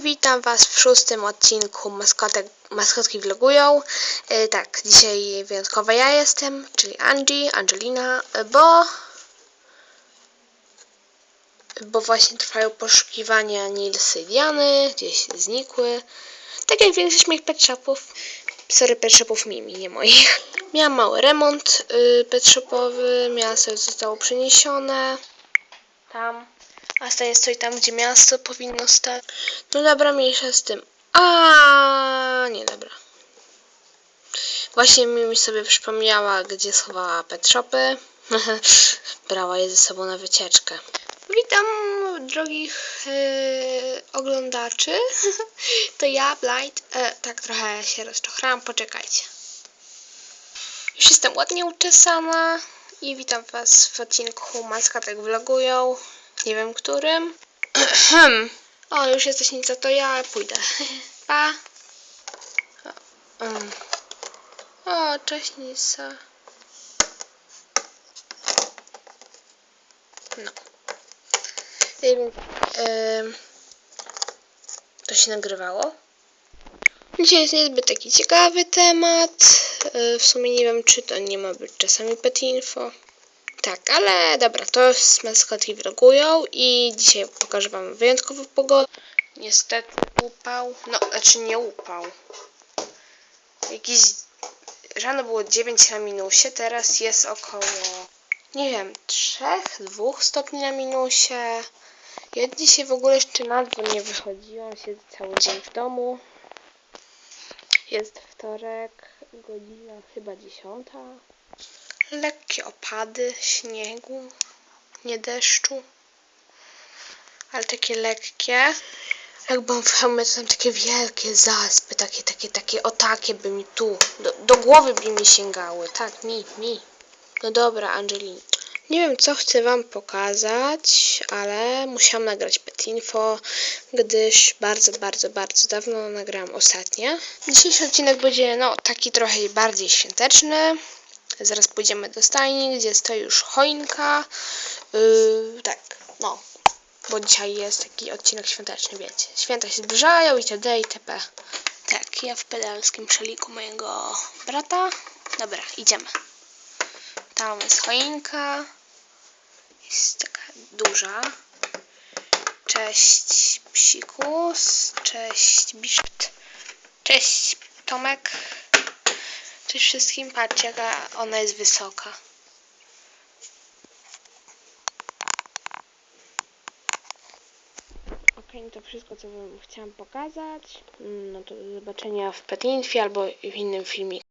Witam Was w szóstym odcinku Maskotek, Maskotki Vlogują. E, tak, dzisiaj wyjątkowo ja jestem, czyli Angie, Angelina, e, bo bo właśnie trwają poszukiwania Nilsy i Diany, gdzieś znikły. Tak jak większość moich pet shopów. Sorry, pet shopów Mimi, nie moich. Miałam mały remont y, pet shopowy, miasto zostało przeniesione tam, a stanie stoi tam, gdzie miasto powinno stać. No dobra, mniejsza z tym. A nie dobra. Właśnie Mimi sobie przypomniała, gdzie schowała pet shopy. Brała je ze sobą na wycieczkę. Witam drogich e, oglądaczy. to ja, Blight. E, tak trochę się rozczochrałam, poczekajcie. Już jestem ładnie uczesana i witam was w odcinku Maskatek Vlogują. Nie wiem którym. o, już jesteś nic, to ja pójdę. Pa. O, um. o cześć Nisa. No. Wiem, em, to się nagrywało. Dzisiaj jest niezbyt taki ciekawy temat. E, W sumie nie wiem, czy to nie ma być czasami pet info. Tak, ale dobra, to jest maskotki vlogują i dzisiaj pokażę wam wyjątkową pogodę. Niestety upał, no znaczy nie upał. Jakiś, rano było 9 na minusie, teraz jest około, nie wiem, 3, 2 stopni na minusie. Ja dzisiaj w ogóle jeszcze na dwór nie wychodziłam, siedzę cały dzień w domu. Jest wtorek, godzina chyba dziesiąta. Lekkie opady śniegu, nie deszczu, ale takie lekkie. Jak w hełmie, to tam takie wielkie zaspy, takie, takie, takie, o takie by mi tu, do, do głowy by mi sięgały. Tak, mi, mi. No dobra, Angelina. Nie wiem, co chcę wam pokazać, ale musiałam nagrać pet info, gdyż bardzo, bardzo, bardzo dawno nagrałam ostatnie. Dzisiejszy odcinek będzie, no, taki trochę bardziej świąteczny. Zaraz pójdziemy do stajni, gdzie stoi już choinka. Yy, tak, no. Bo dzisiaj jest taki odcinek świąteczny, wiecie. Święta się zbliżają itd. itp. Tak, ja w pedalskim szaliku mojego brata. Dobra, idziemy. Tam jest choinka. Jest taka duża. Cześć psikus. Cześć Biszt. Cześć Tomek. Cześć wszystkim. Patrzcie jaka ona jest wysoka. Ok, no to wszystko co wam chciałam pokazać. Mm, No to do zobaczenia w Petinfie albo w innym filmie.